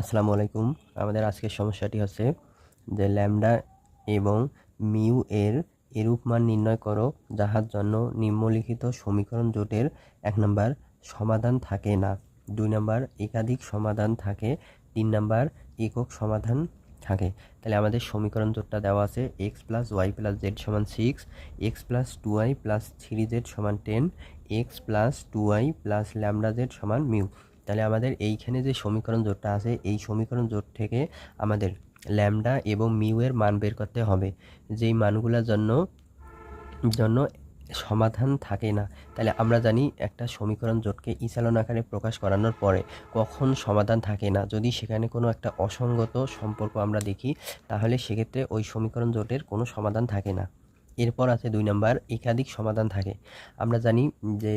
আসসালামু আলাইকুম। আমাদের আজকের সমস্যাটি হচ্ছে যে ল্যামডা এবং মিউ এর এরূপ মান নির্ণয় করো, যাহার জন্য নিম্নলিখিত সমীকরণ জোটের এক নম্বর সমাধান থাকে না। দুই নম্বর একাধিক সমাধান থাকে, তিন নম্বর একক সমাধান থাকে। তাহলে আমাদের সমীকরণ জোটটা দেওয়া আছে x plus y plus z সমান six x plus two y plus three z সমান ten x plus two y plus lambda z সমান মিউ। তাহলে আমাদের এইখানে যে সমীকরণ জোটটা আছে, এই সমীকরণ জোট থেকে আমাদের ল্যামডা এবং মিউয়ের মান বের করতে হবে। যেই মানগুলোর জন্য জন্য সমাধান থাকে না, তাহলে আমরা জানি একটা সমীকরণ জোটকে ইসালন আকারে প্রকাশ করানোর পরে কখন সমাধান থাকে না। যদি সেখানে কোনো একটা অসঙ্গত সম্পর্ক আমরা দেখি, তাহলে সেক্ষেত্রে ওই সমীকরণ জোটের কোনো সমাধান থাকে না। এরপর আছে দুই নম্বর, একাধিক সমাধান থাকে। আমরা জানি যে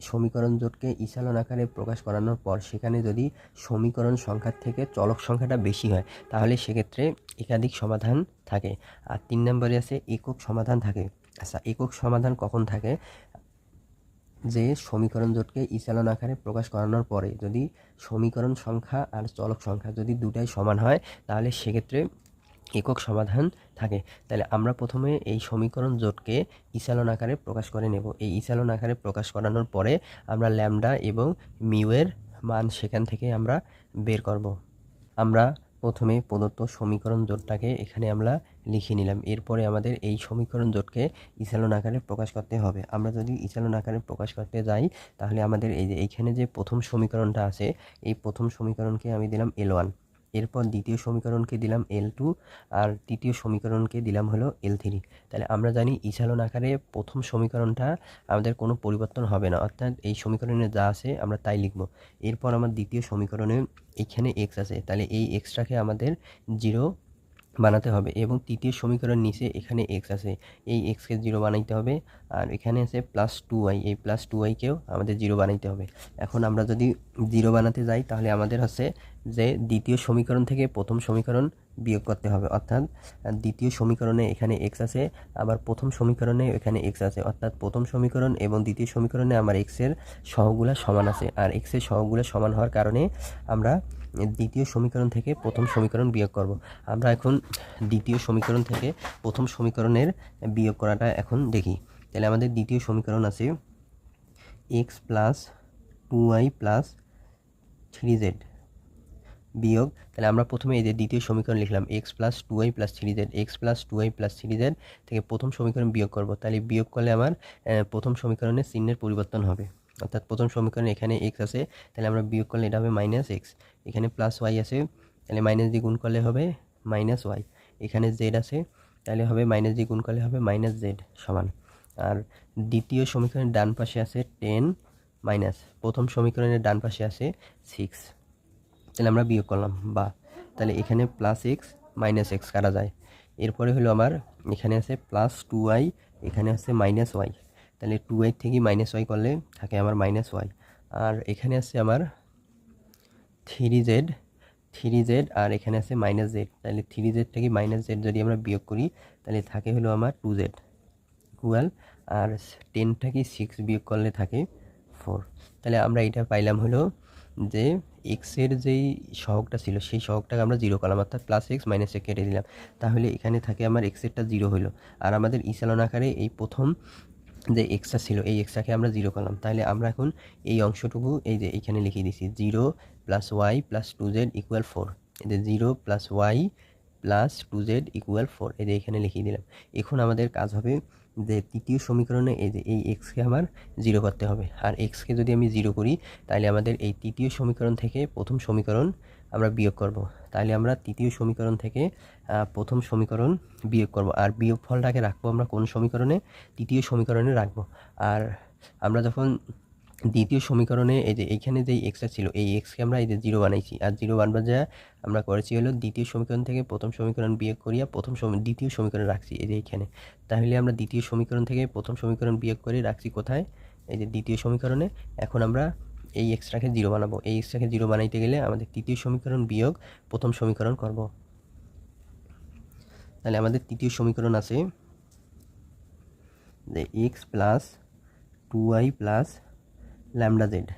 সমীকরণ জোটকে ইসালন আকারে প্রকাশ করানোর পর সেখানে যদি সমীকরণ সংখ্যার থেকে চলক সংখ্যাটা বেশি হয়, তাহলে সেক্ষেত্রে একাধিক সমাধান থাকে। আর তিন নম্বরে আছে একক সমাধান থাকে। আচ্ছা একক সমাধান কখন থাকে? যে সমীকরণ জোটকে ইসালন আকারে প্রকাশ করানোর পরে যদি সমীকরণ সংখ্যা আর চলক সংখ্যা যদি দুটাই সমান হয়, তাহলে সেক্ষেত্রে একক সমাধান থাকে। তাহলে আমরা প্রথমে এই সমীকরণ জোটকে ইসালন আকারে প্রকাশ করে নেব। এই ইসালন আকারে প্রকাশ করানোর পরে আমরা ল্যামডা এবং মিউয়ের মান সেখান থেকে আমরা বের করব। আমরা প্রথমে প্রদত্ত সমীকরণ জোটটাকে এখানে আমরা লিখে নিলাম। এরপরে আমাদের এই সমীকরণ জোটকে ইসালন আকারে প্রকাশ করতে হবে। আমরা যদি ইসালন আকারে প্রকাশ করতে যাই, তাহলে আমাদের এই যে এইখানে যে প্রথম সমীকরণটা আছে, এই প্রথম সমীকরণকে আমি দিলাম এল ওয়ান এরপর দ্বিতীয় সমীকরণকে দিলাম এল টু আর তৃতীয় সমীকরণকে দিলাম হলো এল থ্রি তাহলে আমরা জানি ইশালন আকারে প্রথম সমীকরণটা আমাদের কোনো পরিবর্তন হবে না। অর্থাৎ এই সমীকরণে যা আছে আমরা তাই লিখব। এরপর আমার দ্বিতীয় সমীকরণে এখানে এক্স আছে। তাহলে এই এক্সটাকে আমাদের জিরো বানাতে হবে এবং তৃতীয় সমীকরণ নিচে এখানে এক্স আছে। এই এক্সকে জিরো বানাইতে হবে আর এখানে আছে প্লাস টু ওয়াই এই প্লাস টু ওয়াইকেও আমাদের জিরো বানাইতে হবে। এখন আমরা যদি জিরো বানাতে যাই, তাহলে আমাদের হচ্ছে যে দ্বিতীয় সমীকরণ থেকে প্রথম সমীকরণ বিয়োগ করতে হবে। অর্থাৎ দ্বিতীয় সমীকরণে এখানে এক্স আছে, আবার প্রথম সমীকরণে এখানে এক্স আছে। অর্থাৎ প্রথম সমীকরণ এবং দ্বিতীয় সমীকরণে আমার এক্সের সহগুলা সমান আছে। আর এক্সের সহগুলা সমান হওয়ার কারণে আমরা দ্বিতীয় সমীকরণ থেকে প্রথম সমীকরণ বিয়োগ করব। আমরা এখন দ্বিতীয় সমীকরণ থেকে প্রথম সমীকরণের বিয়োগ করাটা এখন দেখি। তাহলে আমাদের দ্বিতীয় সমীকরণ আছে x plus two y plus three z বিয়োগ। তাহলে আমরা প্রথমে যে দ্বিতীয় সমীকরণ লিখলাম x plus two y plus three z x plus two y plus three z থেকে প্রথম সমীকরণ বিয়োগ করব। তাহলে বিয়োগ করলে আমার প্রথম সমীকরণের চিহ্নের পরিবর্তন হবে। অর্থাৎ প্রথম সমীকরণে এখানে এক্স আছে, তাহলে আমরা বিয়োগ করলে এটা হবে মাইনাস এক্স এখানে প্লাস ওয়াই আছে, তাহলে মাইনাস দিয়ে গুণ করলে হবে মাইনাস ওয়াই এখানে জেড আছে, তাহলে হবে মাইনাস দিয়ে গুণ করলে হবে মাইনাস জেড সমান। আর দ্বিতীয় সমীকরণের ডান পাশে আছে টেন মাইনাস প্রথম সমীকরণের ডান পাশে আছে সিক্স তাহলে আমরা বিয়োগ করলাম বা তাহলে এখানে প্লাস এক্স মাইনাস এক্স কাটা যায়? এরপরে হলো আমার, এখানে আছে প্লাস টু ওয়াই এখানে আছে মাইনাস ওয়াই তাহলে টু ওয়াই থেকে মাইনাস ওয়াই করলে থাকে আমার মাইনাস ওয়াই আর এখানে আছে আমার থ্রি জেড থ্রি জেড আর এখানে আছে মাইনাস জেড তাহলে থ্রি জেড থেকে মাইনাস জেড যদি আমরা বিয়োগ করি, তাহলে থাকে হলো আমার টু জেড ইকুয়াল আর টেন থেকে সিক্স বিয়োগ করলে থাকে ফোর তাহলে আমরা এটা পাইলাম হলো যে এক্সের যেই সহগটা ছিল, সেই সহগটাকে আমরা জিরো করলাম, অর্থাৎ প্লাস এক্স মাইনাস এক্স কেটে দিলাম। তাহলে এখানে থাকে আমার এক্সেরটা জিরো হলো। আর আমাদের ইসালন আকারে এই প্রথম যে এক্সট্রা ছিল, এই এক্সট্রাকে আমরা জিরো করলাম। তাহলে আমরা এখন এই অংশটুকু এই যে এখানে লিখে দিছি zero plus y plus two z equal four এই যে zero plus y plus two z equal four এই যে এখানে লিখিয়ে দিলাম। এখন আমাদের কাজ হবে যে তৃতীয় সমীকরণে এই যে এই এক্সকে আমার জিরো করতে হবে। আর এক্সকে যদি আমি জিরো করি, তাহলে আমাদের এই তৃতীয় সমীকরণ থেকে প্রথম সমীকরণ আমরা বিয়োগ করব। তাহলে আমরা তৃতীয় সমীকরণ থেকে প্রথম সমীকরণ বিয়োগ করব। আর বিয়োগ ফলটাকে রাখব আমরা কোন সমীকরণে? তৃতীয় সমীকরণে রাখব। আর আমরা যখন দ্বিতীয় সমীকরণে এই যে এইখানে যেই এক্সটা ছিল, এই এক্সকে আমরা এই যে জিরো বানাইছি। আর জিরো বানবার যা আমরা করেছি হলো দ্বিতীয় সমীকরণ থেকে প্রথম সমীকরণ বিয়োগ করিয়া প্রথম দ্বিতীয় সমীকরণ রাখছি এই যে এইখানে তাহলে আমরা দ্বিতীয় সমীকরণ থেকে প্রথম সমীকরণ বিয়োগ করে রাখছি কোথায়? এই যে দ্বিতীয় সমীকরণে। এখন আমরা এই এক্সট্রাকে জিরো বানাবো। এই এক্সট্রাকে জিরো বানাইতে গেলে আমাদের তৃতীয় সমীকরণ বিয়োগ প্রথম সমীকরণ করব। তাহলে আমাদের তৃতীয় সমীকরণ আছে যে x plus two y plus lambda z.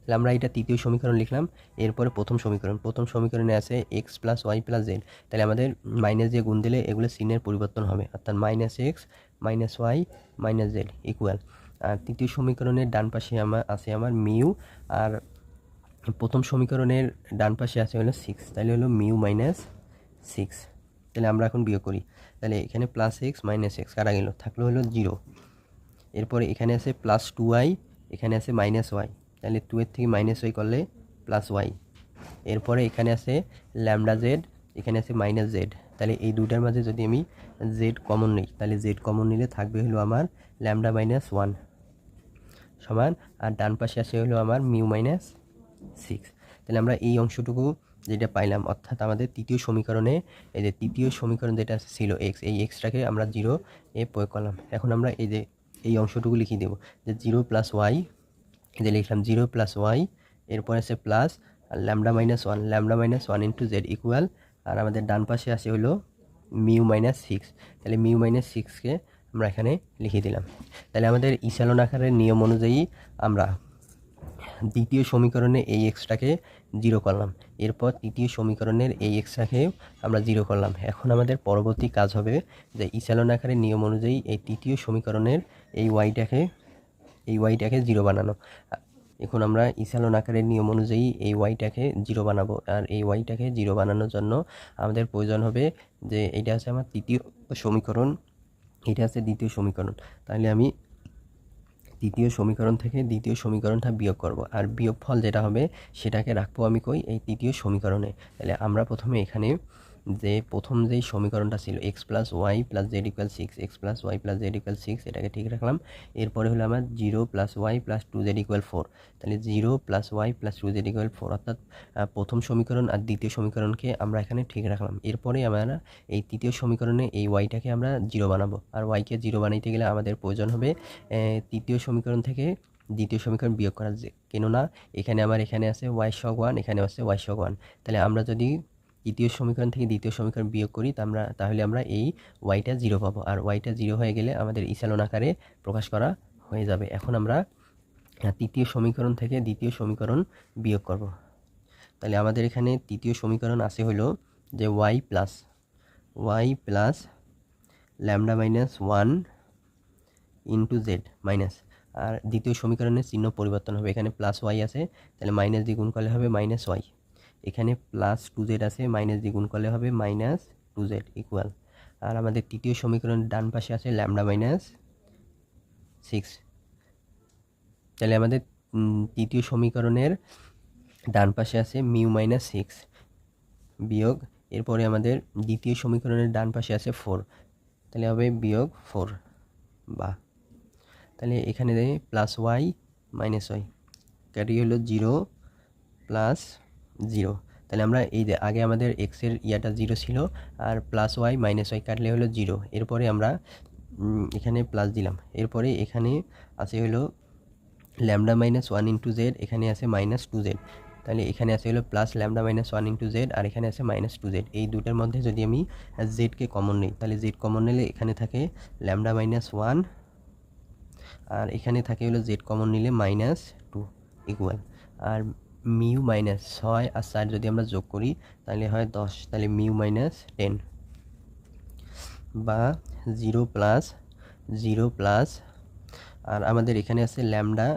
তাহলে আমরা এটা তৃতীয় সমীকরণ লিখলাম, এরপরে প্রথম সমীকরণ। প্রথম সমীকরণে আছে x plus y plus z তাহলে আমাদের মাইনাস দিয়ে গুণ দিলে এগুলো সিনের পরিবর্তন হবে। অর্থাৎ minus x minus y minus z equal আর তৃতীয় সমীকরণের ডান পাশে আমার আছে আমার মিউ, আর প্রথম সমীকরণের ডান পাশে আছে হলো সিক্স তাহলে হলো মিউ মাইনাস সিক্স তাহলে আমরা এখন বিয়োগ করি। তাহলে এখানে প্লাস এক্স মাইনাস এক্স কারা গেল? থাকল হলো জিরো এরপরে এখানে আছে প্লাস টু ওয়াই এখানে আছে মাইনাস ওয়াই তাহলে টু এর থেকে মাইনাস ওয়াই করলে প্লাস ওয়াই এরপরে এখানে আছে ল্যামডা জেড এখানে আছে মাইনাস জেড তাহলে এই দুটার মাঝে যদি আমি জেড কমন নিই, তাহলে জেড কমন নিলে থাকবে হলো আমার ল্যামডা মাইনাস ওয়ান সমান, আর ডান পাশে আসে হলো আমার মিউ মাইনাস সিক্স তাহলে আমরা এই অংশটুকু যেটা পাইলাম, অর্থাৎ আমাদের তৃতীয় সমীকরণে, এই যে তৃতীয় সমীকরণ যেটা ছিল এক্স এই এক্সটাকে আমরা জিরো এ প্রয়োগ করলাম। এখন আমরা এই যে এই অংশটুকু লিখিয়ে দেবো? যে জিরো প্লাস ওয়াই, যে লিখলাম জিরো প্লাস ওয়াই, এরপর আছে প্লাস, আর lambda minus one, lambda minus one into Z equal, আর আমাদের ডান পাশে আসে হলো মিউ মাইনাস সিক্স। তাহলে মিউ মাইনাস সিক্সকে আমরা এখানে লিখে দিলাম। তাহলে আমাদের ইশালন আকারের নিয়ম অনুযায়ী আমরা দ্বিতীয় সমীকরণে এই এক্সটাকে জিরো করলাম। এরপর তৃতীয় সমীকরণের এই এক্সটাকে আমরা জিরো করলাম। এখন আমাদের পরবর্তী কাজ হবে যে ইসালন আকারের নিয়ম অনুযায়ী এই তৃতীয় সমীকরণের এই ওয়াইটাকে এই ওয়াইটাকে জিরো বানানো। এখন আমরা ইসালন আকারের নিয়ম অনুযায়ী এই ওয়াইটাকে জিরো বানাবো আর এই ওয়াইটাকে জিরো বানানোর জন্য আমাদের প্রয়োজন হবে যে এটা আছে আমার তৃতীয় সমীকরণ, এটা আছে দ্বিতীয় সমীকরণ। তাহলে আমি তৃতীয় সমীকরণ থেকে দ্বিতীয় সমীকরণটা বিয়োগ করব। আর বিয়োগফল যেটা হবে, সেটাকে রাখব আমি কই? এই তৃতীয় সমীকরণে। তাহলে আমরা প্রথমে এখানে যে প্রথম যেই সমীকরণটা ছিল X plus Y plus Z equal six x plus Y plus Z equal six এটাকে ঠিক রাখলাম। এরপরে হলো আমার zero plus Y plus two Z equal four তাহলে zero plus Y plus two Z equal four অর্থাৎ প্রথম সমীকরণ আর দ্বিতীয় সমীকরণকে আমরা এখানে ঠিক রাখলাম। এরপরে আমরা এই তৃতীয় সমীকরণে এই ওয়াইটাকে আমরা জিরো বানাবো। আর ওয়াইকে জিরো বানাইতে গেলে আমাদের প্রয়োজন হবে তৃতীয় সমীকরণ থেকে দ্বিতীয় সমীকরণ বিয়োগ করা কেননা এখানে আমার এখানে আছে ওয়াই শক ওয়ান এখানে আছে ওয়াই শক ওয়ান তাহলে আমরা যদি তৃতীয় সমীকরণ থেকে দ্বিতীয় সমীকরণ বিয়োগ করি আমরা, তাহলে আমরা এই ওয়াইটা জিরো পাবো। আর ওয়াইটা জিরো হয়ে গেলে আমাদের ইসালন আকারে প্রকাশ করা হয়ে যাবে। এখন আমরা তৃতীয় সমীকরণ থেকে দ্বিতীয় সমীকরণ বিয়োগ করব। তাহলে আমাদের এখানে তৃতীয় সমীকরণ আছে হলো যে y plus y plus lambda minus one into z minus আর দ্বিতীয় সমীকরণের চিহ্ন পরিবর্তন হবে। এখানে প্লাস ওয়াই আছে, তাহলে মাইনাস দিয়ে গুণ করলে হবে মাইনাস ওয়াই এখানে প্লাস টু জেড আছে মাইনাস দিয়ে গুণ করলে হবে মাইনাস টু জেড ইকুয়াল আর আমাদের তৃতীয় সমীকরণ ডান পাশে আছে ল্যামডা মাইনাস সিক্স তাহলে আমাদের তৃতীয় সমীকরণের ডান পাশে আছে মিউ মাইনাস সিক্স বিয়োগ, এরপরে আমাদের দ্বিতীয় সমীকরণের ডান পাশে আছে ফোর তাহলে হবে বিয়োগ ফোর বা। তাহলে এখানে plus y minus y carry হলো জিরো প্লাস জিরো। তাহলে আমরা এই আগে আমাদের এক্সের ইয়াটা জিরো ছিল, আর প্লাস ওয়াই মাইনাস ওয়াই কাটলে হলো জিরো। এরপরে আমরা এখানে প্লাস দিলাম। এরপরে এখানে আছে হলো lambda minus one into z এখানে আছে মাইনাস টু জেড তাহলে এখানে আছে হলো plus lambda minus one into z আর এখানে আছে মাইনাস টু জেড এই দুটার মধ্যে যদি আমি জেডকে কমন নিই, তাহলে জেড কমন নিলে এখানে থাকে ল্যামডা মাইনাস ওয়ান আর এখানে থাকে হলো জেড কমন নিলে মাইনাস টু ইকুয়াল আর মিউ মাইনাস ছয় আর চার যদি আমরা যোগ করি, তাহলে হয় দশ, তাহলে মিউ মাইনাস টেন। বা জিরো প্লাস জিরো প্লাস, আর আমাদের এখানে আছে lambda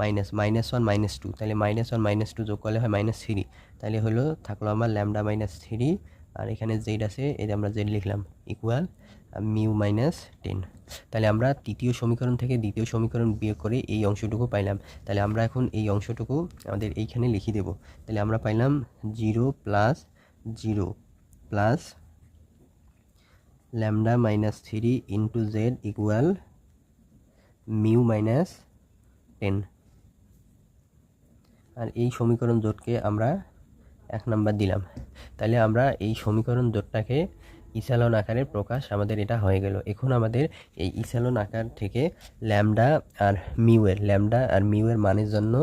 minus minus one, minus two. তাহলে মাইনাস ওয়ান, মাইনাস টু যোগ করলে হয় মাইনাস থ্রি। তাহলে হলো, থাকল আমার ল্যামডা মাইনাস থ্রি আর এখানে জেড আছে যে আমরা জেড লিখলাম ইকুয়াল মিউ মাইনাস টেন তাহলে আমরা তৃতীয় সমীকরণ থেকে দ্বিতীয় সমীকরণ বিয়োগ করে এই অংশটুকু পাইলাম। তাহলে আমরা এখন এই অংশটুকু আমাদের এইখানে লিখে দেব। তাহলে আমরা পাইলাম zero plus zero plus lambda minus three into z equal mu minus ten আর এই সমীকরণ জোটকে আমরা এক নাম্বার দিলাম। তাহলে আমরা এই সমীকরণ জোটটাকে ইসালন আকারের প্রকাশ আমাদের এটা হয়ে গেল। এখন আমাদের এই ইসালন আকার থেকে ল্যামডা আর মিউয়ের, ল্যামডা আর মিউয়ের মানের জন্য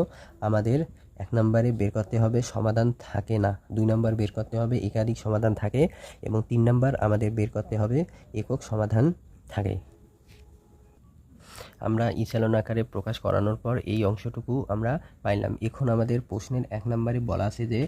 আমাদের এক নম্বরে বের করতে হবে সমাধান থাকে না। দুই নম্বর বের করতে হবে একাধিক সমাধান থাকে এবং তিন নম্বর আমাদের বের করতে হবে একক সমাধান থাকে। আমরা ইসালন আকারে প্রকাশ করানোর পর এই অংশটুকু আমরা পাইলাম। এখন আমাদের প্রশ্নের এক নম্বরে বলা আছে যে,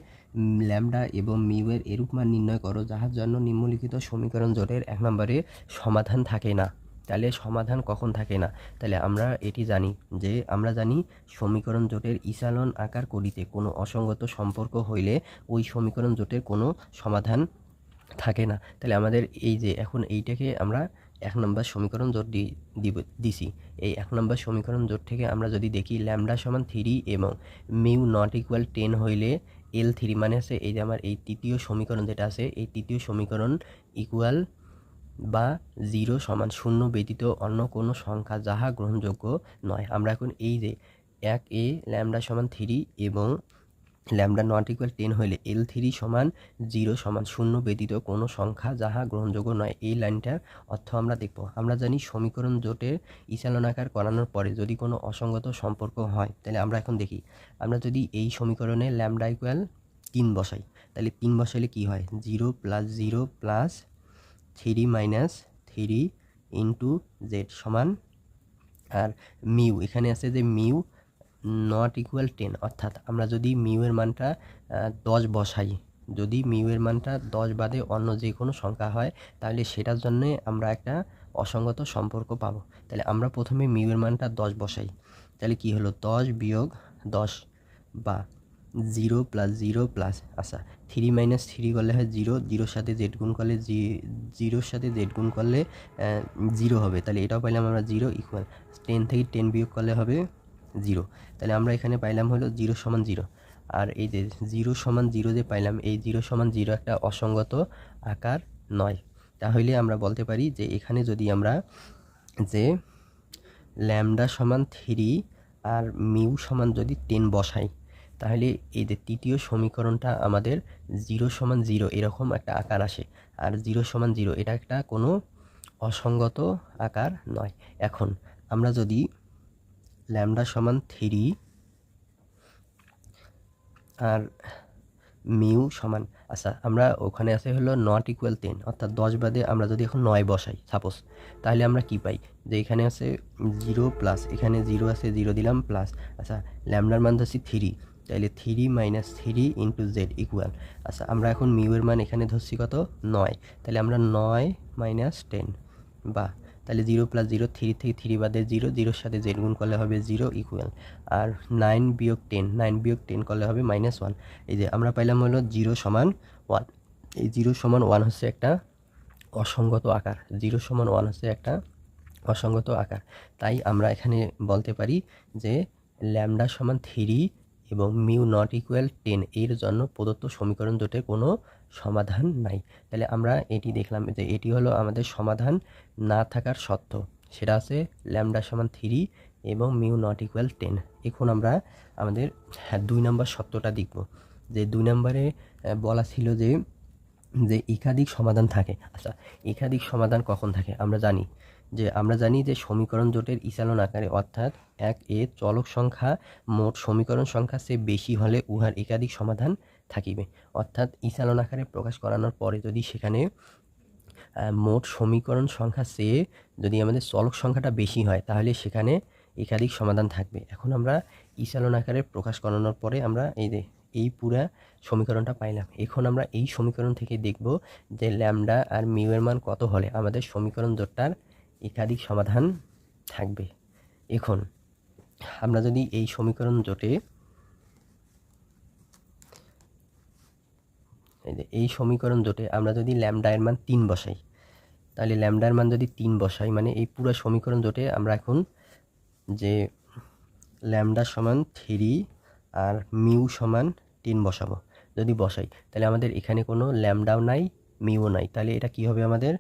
ল্যামডা এবং মিউয়ের এরূপ মান নির্ণয় করো, যাহার জন্য নিম্নলিখিত সমীকরণ জোটের এক নম্বরে সমাধান থাকে না। তাহলে সমাধান কখন থাকে না? তাহলে আমরা এটি জানি যে, আমরা জানি সমীকরণ জোটের ইসালন আকার করিতে কোনো অসঙ্গত সম্পর্ক হইলে ওই সমীকরণ জোটের কোনো সমাধান থাকে না। তাহলে আমাদের এই যে, এখন এইটাকে আমরা এক নম্বর সমীকরণ দি, দিব, দিছি। এই এক নম্বর সমীকরণ জোট থেকে আমরা যদি দেখি ল্যামডা সমান থ্রি এবং মিউ নট ইকুয়াল টেন হইলে এল থ্রি মানে আছে এই যে আমার এই তৃতীয় সমীকরণ যেটা আছে, এই তৃতীয় সমীকরণ ইকুয়াল বা জিরো সমান শূন্য ব্যতীত অন্য কোনো সংখ্যা যাহা গ্রহণযোগ্য নয়। আমরা এখন এই যে এক এ ল্যামডা সমান থ্রি এবং ল্যামডা নট ইকুয়াল টেন হইলে এল থ্রি সমান জিরো সমান শূন্য ব্যতীত কোনো সংখ্যা যাহা গ্রহণযোগ্য নয়। এই লাইনটার অর্থ আমরা দেখব। আমরা জানি সমীকরণ জোটের ইসালনাকার করানোর পরে যদি কোনো অসঙ্গত সম্পর্ক হয়, তাহলে আমরা এখন দেখি। আমরা যদি এই সমীকরণে ল্যামডা ইকুয়াল তিন বসাই, তাহলে তিন বসাইলে কি হয়? Zero plus zero plus three minus three into z সমান, আর মিউ, এখানে আছে যে মিউ নট ইকুয়াল টেন অর্থাৎ আমরা যদি মিউয়ের মানটা দশ বসাই, যদি মিউয়ের মানটা দশ বাদে অন্য যে কোনো সংখ্যা হয়, তাহলে সেটার জন্যে আমরা একটা অসঙ্গত সম্পর্ক পাবো। তাহলে আমরা প্রথমে মিউয়ের মানটা দশ বসাই, তাহলে কি হলো? দশ বিয়োগ দশ বা জিরো প্লাস জিরো প্লাস আচ্ছা থ্রি মাইনাস থ্রি করলে হয় জিরো জিরোর সাথে জেড গুণ করলে জিরোর সাথে জেড গুণ করলে জিরো হবে, তাহলে এটাও পাইলাম আমরা জিরো ইকুয়াল টেন থেকে টেন বিয়োগ করলে হবে জিরো। তাহলে আমরা এখানে পাইলাম হলো জিরো সমান জিরো। আর এই যে জিরো সমান জিরো যে পাইলাম, এই জিরো সমান জিরো একটা অসঙ্গত আকার নয়। তাহলে আমরা বলতে পারি যে এখানে যদি আমরা যে ল্যামডা সমান থ্রি আর মিউ সমান যদি টেন বসাই, তাহলে এই যে তৃতীয় সমীকরণটা আমাদের জিরো সমান জিরো এরকম একটা আকার আসে। আর জিরো সমান জিরো এটা একটা কোনো অসঙ্গত আকার নয়। এখন আমরা যদি ল্যামডা সমান থ্রি আর মিউ সমান আচ্ছা আমরা ওখানে আছে হলো নট ইকুয়াল টেন অর্থাৎ দশ বাদে আমরা যদি এখন নয় বসাই সাপোজ তাহলে আমরা কি পাই? যে এখানে আছে জিরো প্লাস এখানে জিরো আছে জিরো দিলাম প্লাস আচ্ছা ল্যামডার মান ধরছি থ্রি তাহলে three minus three into z equal আচ্ছা আমরা এখন মিউয়ের মান এখানে ধরছি কত? নয় তাহলে আমরা নয় মাইনাস টেন বা তাহলে জিরো প্লাস জিরো থ্রি থেকে থ্রি বাদে জিরো জিরোর সাথে জেড গুণ করলে হবে জিরো ইকুয়াল আর নাইন বিয়োগ টেন নাইন বিয়োগ টেন করলে হবে মাইনাস ওয়ান এই যে আমরা পাইলাম হলো জিরো সমান ওয়ান এই জিরো সমান ওয়ান হচ্ছে একটা অসঙ্গত আকার। জিরো সমান ওয়ান হচ্ছে একটা অসঙ্গত আকার। তাই আমরা এখানে বলতে পারি যে ল্যামডা সমান থ্রি এবং মিউ নট ইকুয়াল টেন এর জন্য প্রদত্ত সমীকরণ জোটের কোনো সমাধান নাই। তাহলে আমরা এটি দেখলাম যে এটি হলো আমাদের সমাধান না থাকার সত্ত্ব। সেটা আছে ল্যামডা সমান থ্রি এবং মিউ নট ইকুয়াল টেন। এখন আমরা আমাদের হ্যাঁ, দুই নম্বর সত্যটা দেখব। যে দুই নম্বরে বলা ছিল যে যে একাধিক সমাধান থাকে। আচ্ছা একাধিক সমাধান কখন থাকে? আমরা জানি যে আমরা জানি যে সমীকরণ জোটের ইসালন আকারে অর্থাৎ এক এ চলক সংখ্যা মোট সমীকরণ সংখ্যা সে বেশি হলে উহার একাধিক সমাধান থাকিবে। অর্থাৎ ইসালন আকারে প্রকাশ করানোর পরে যদি সেখানে মোট সমীকরণ সংখ্যা চেয়ে যদি আমাদের চলক সংখ্যাটা বেশি হয়, তাহলে সেখানে একাধিক সমাধান থাকবে। এখন আমরা ইসালন আকারে প্রকাশ করানোর পরে আমরা এই যে, এই পুরা সমীকরণটা পাইলাম। এখন আমরা এই সমীকরণ থেকে দেখব যে ল্যামডা আর মিউয়ের মান কত হলে আমাদের সমীকরণ জোটটার একাধিক সমাধান থাকবে। এখন আমরা যদি এই সমীকরণ জোটে এই সমীকরণ জোটে আমরা যদি ল্যামডা এর মান তিন বসাই, তাহলে ল্যামডার মান যদি তিন বসাই মানে এই পুরো সমীকরণ জোটে আমরা এখন যে ল্যামডা সমান থ্রি আর মিউ সমান টেন বসাবো, যদি বসাই, তাহলে আমাদের এখানে কোনো ল্যামডাও নাই মিউও নাই, তাহলে এটা কি হবে আমাদের?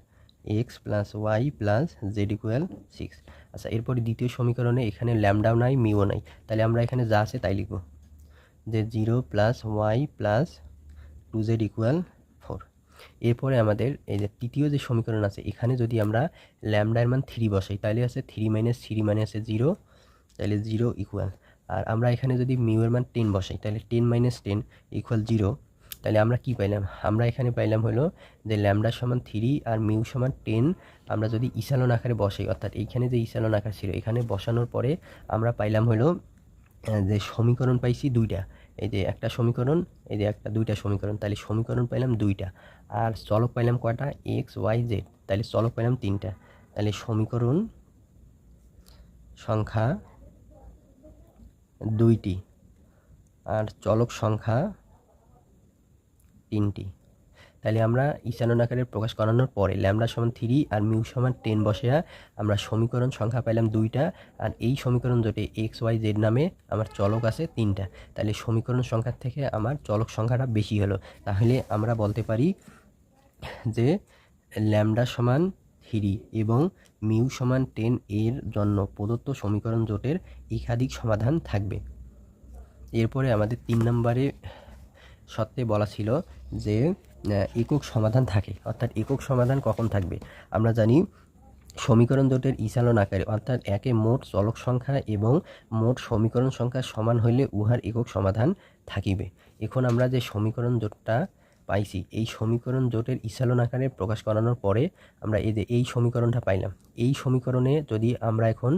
X plus y plus z equal six আচ্ছা এরপরে দ্বিতীয় সমীকরণে এখানে ল্যামডাও নাই মিউও নাই, তাহলে আমরা এখানে যা আছে তাই লিখব, যে zero plus y plus two z equal four এরপরে আমাদের এই যে তৃতীয় যে সমীকরণ আছে, এখানে যদি আমরা ল্যামডার মান থ্রি বসাই, তাহলে আছে থ্রি মাইনাস থ্রি মানে আছে জিরো তাহলে জিরো ইকুয়াল আর আমরা এখানে যদি মিউয়ের মান টেন বসাই, তাহলে ten minus ten equal zero তাহলে আমরা কি পাইলাম? আমরা এখানে পাইলাম হলো যে ল্যামডা সমান থ্রি আর মিউ সমান টেন আমরা যদি ইসালন আকারে বসাই, অর্থাৎ এইখানে যে ইসালন আকার ছিল, এখানে বসানোর পরে আমরা পাইলাম হলো যে সমীকরণ পাইছি দুইটা। এই যে একটা সমীকরণ, এই যে একটা দুইটা সমীকরণ, তাহলে সমীকরণ পাইলাম দুইটা। আর চলক পাইলাম কয়টা? এক্স ওয়াই জেড তাহলে চলক পাইলাম তিনটা। তাহলে সমীকরণ সংখ্যা দুইটি। আর চলক সংখ্যা তিনটি। তাহলে আমরা ইসালন আকারে প্রকাশ করানোর পরে ল্যামডা সমান থ্রি আর মিউ সমান টেন বসেয়া আমরা সমীকরণ সংখ্যা পাইলাম দুইটা, আর এই সমীকরণ জোটে এক্স, ওয়াই, জেড নামে আমার চলক আছে তিনটা। তাহলে সমীকরণ সংখ্যার থেকে আমার চলক সংখ্যাটা বেশি হলো। তাহলে আমরা বলতে পারি যে ল্যামডা সমান থ্রি এবং মিউ সমান টেন এর জন্য প্রদত্ত সমীকরণ জোটের একাধিক সমাধান থাকবে। এরপরে আমাদের তিন নম্বরে সত্ত্বে বলা ছিল যে একক সমাধান থাকে। অর্থাৎ একক সমাধান কখন থাকবে? আমরা জানি সমীকরণ জোটের ইসালন আকারে, অর্থাৎ একে মোট চলক সংখ্যা এবং মোট সমীকরণ সংখ্যা সমান হইলে উহার একক সমাধান থাকিবে। এখন আমরা যে সমীকরণ জোটটা পাইছি, এই সমীকরণ জোটের ইসালন আকারে প্রকাশ করানোর পরে আমরা এই যে এই সমীকরণটা পাইলাম, এই সমীকরণে যদি আমরা এখন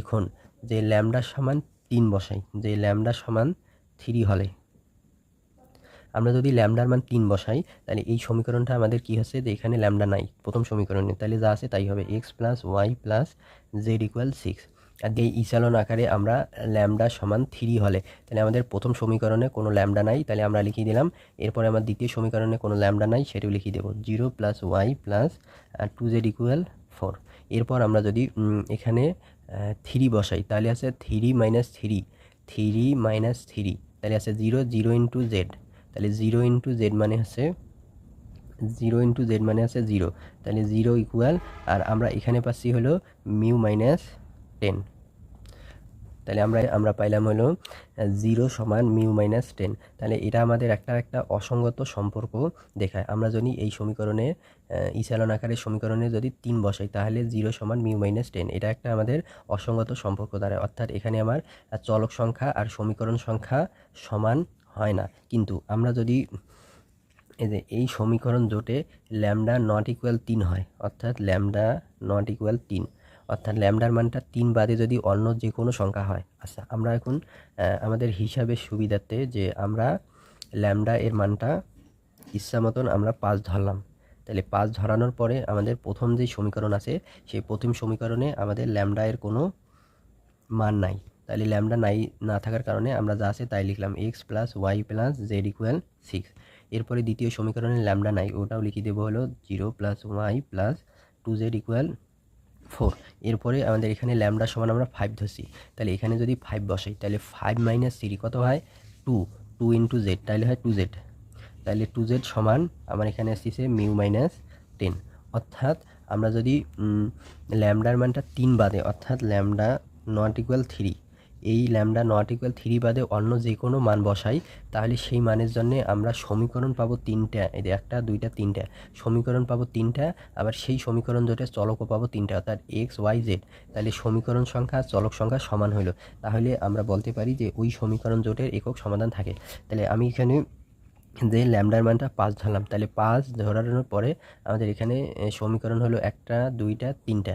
এখন যে ল্যামডা সমান তিন বসাই, যে ল্যামডা সমান থ্রি হলে আমরা যদি ল্যামডার মান তিন বসাই, তাহলে এই সমীকরণটা আমাদের কি হচ্ছে? যে এখানে ল্যামডা নাই, প্রথম সমীকরণে। তাহলে যা আছে তাই হবে x plus y plus z equal six আর এই ইসালন আকারে আমরা ল্যামডা সমান থ্রি হলে, তাহলে আমাদের প্রথম সমীকরণে কোনো ল্যামডা নাই, তাহলে আমরা লিখিয়ে দিলাম, এরপরে আমার দ্বিতীয় সমীকরণে কোনো ল্যামডা নাই, সেটিও লিখিয়ে দেবো। Zero plus y plus two z equal four এরপর আমরা যদি এখানে থ্রি বসাই, তাহলে আছে three minus three three minus three তাহলে আছে জিরো জিরো ইন্টু জেড তাহলে জিরো ইন্টু জেড মানে হচ্ছে জিরো ইন্টু জেড মানে আছে জিরো তাহলে জিরো ইকুয়াল আর আমরা এখানে পাচ্ছি হলো মিউ মাইনাস টেন তাহলে আমরা আমরা পাইলাম হলো জিরো সমান মিউ মাইনাস টেন তাহলে এটা আমাদের একটা একটা অসঙ্গত সম্পর্ক দেখায়। আমরা যদি এই সমীকরণে ইসালন আকারের সমীকরণে যদি তিন বসাই, তাহলে জিরো সমান মিউ মাইনাস টেন এটা একটা আমাদের অসঙ্গত সম্পর্ক দ্বারা। অর্থাৎ এখানে আমার চলক সংখ্যা আর সমীকরণ সংখ্যা সমান হয় না। কিন্তু আমরা যদি এই যে এই সমীকরণ জোটে ল্যামডা নট ইকুয়াল তিন হয়, অর্থাৎ ল্যামডা নট ইকুয়াল তিন, অর্থাৎ ল্যামডার মানটা তিন বাদে যদি অন্য যে কোনো সংখ্যা হয়। আচ্ছা আমরা এখন আমাদের হিসাবের সুবিধার্থে যে আমরা ল্যামডা এর মানটা ইচ্ছা মতন আমরা পাঁচ ধরলাম। তাহলে পাঁচ ধরানোর পরে আমাদের প্রথম যে সমীকরণ আছে, সেই প্রথম সমীকরণে আমাদের ল্যামডা এর কোনো মান নাই। তাহলে ল্যামডা নাই, না থাকার কারণে আমরা যা আছে তাই লিখলাম x plus y plus z equal six এরপরে দ্বিতীয় সমীকরণে ল্যামডা নাই, ওটাও লিখে দেবো হলো zero plus y plus two z equal four এরপরে আমাদের এখানে ল্যামডা সমান আমরা ফাইভ ধরছি। তাহলে এখানে যদি ফাইভ বসাই তাহলে ফাইভ মাইনাস থ্রি কত হয়? টু টু ইন্টু জেড তাহলে হয় টু জেড তাহলে টু জেড সমান আমার এখানে আসছে মিউ মাইনাস টেন অর্থাৎ আমরা যদি ল্যামডার মানটা তিন বাদে, অর্থাৎ ল্যামডা নট ইকুয়াল থ্রি এই ল্যামডা নট ইকুয়াল থ্রি বাদে অন্য যে কোনো মান বসাই, তাহলে সেই মানের জন্য আমরা সমীকরণ পাবো তিনটা, এই একটা, দুইটা, তিনটা। সমীকরণ পাবো তিনটা, আবার সেই সমীকরণ জোটে চলকও পাবো তিনটা, অর্থাৎ এক্স, ওয়াই, জেড। তাহলে সমীকরণ সংখ্যা চলক সংখ্যা সমান হলো তাহলে আমরা বলতে পারি যে ওই সমীকরণ জোটের একক সমাধান থাকে। তাহলে আমি এখানে যে ল্যামডার মানটা পাঁচ ধরলাম, তাহলে পাঁচ ধরানোর পরে আমাদের এখানে সমীকরণ হলো একটা, দুইটা, তিনটা।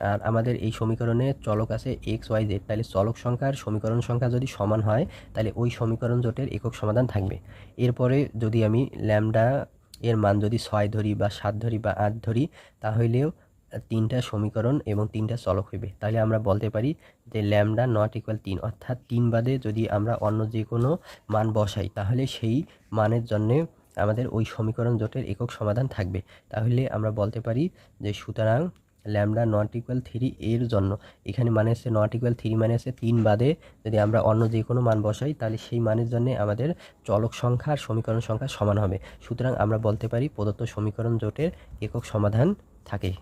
আর আমাদের এই সমীকরণে চলক আছে এক্স ওয়াই জেড তাহলে চলক সংখ্যার সমীকরণ সংখ্যা যদি সমান হয়, তাহলে ওই সমীকরণ জোটের একক সমাধান থাকবে। এরপরে যদি আমি ল্যামডা এর মান যদি ছয় ধরি বা সাত ধরি বা আট ধরি, তাহলেও তিনটা সমীকরণ এবং তিনটা চলক হইবে। তাহলে আমরা বলতে পারি যে ল্যামডা নট ইকুয়াল তিন, অর্থাৎ তিন বাদে যদি আমরা অন্য যে কোনো মান বসাই, তাহলে সেই মানের জন্যে আমাদের ওই সমীকরণ জোটের একক সমাধান থাকবে। তাহলে আমরা বলতে পারি যে সুতরাং ল্যামডা নট ইকুয়াল থ্রি এর জন্য। এখানে মানে হচ্ছে নট ইকুয়াল থ্রি মানে হচ্ছে তিন বাদে যদি আমরা অন্য যে কোনো মান বসাই, তাহলে সেই মানের জন্য আমাদের চলক সংখ্যা আর সমীকরণ সংখ্যা সমান হবে। সুতরাং আমরা বলতে পারি প্রদত্ত সমীকরণ জোটের একক সমাধান থাকে।